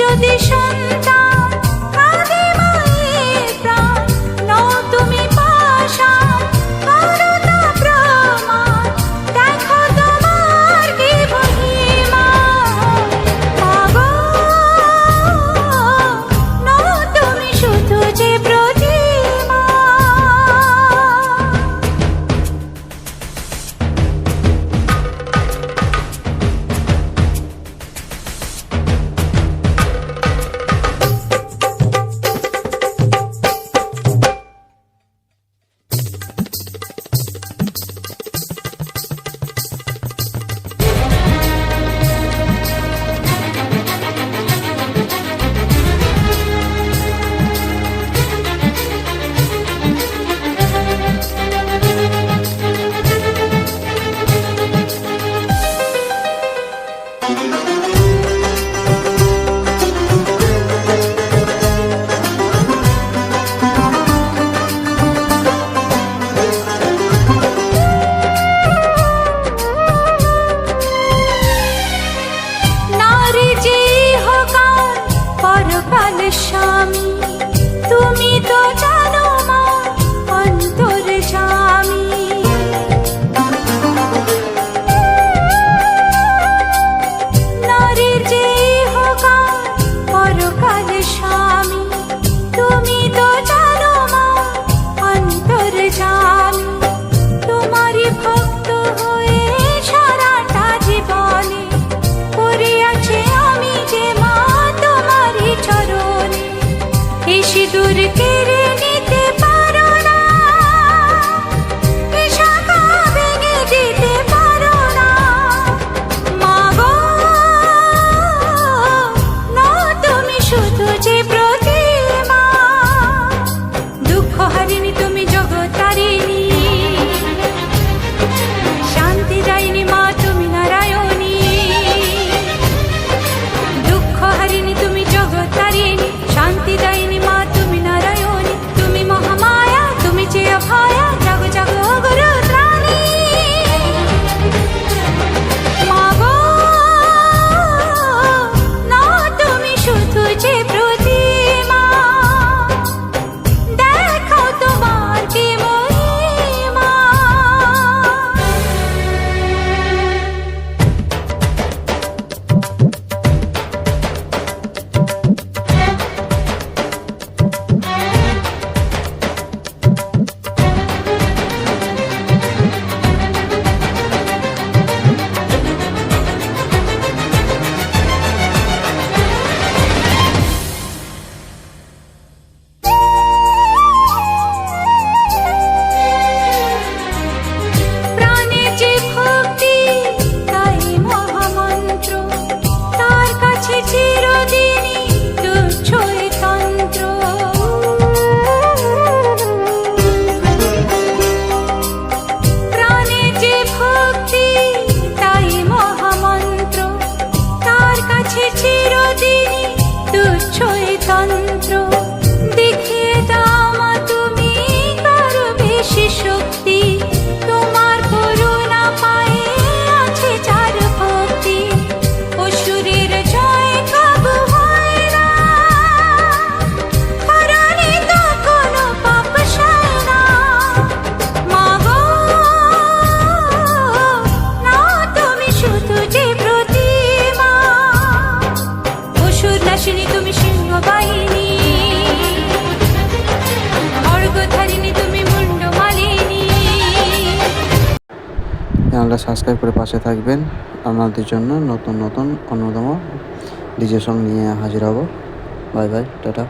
যদি সন্ত দয়াল স্বামী তুমি তো চ্যানেলটা সাবস্ক্রাইব করে পাশে থাকবেন। আপনাদের জন্য নতুন নতুন অন্যতম ডিজে সং নিয়ে হাজির হব। Bye bye, tata.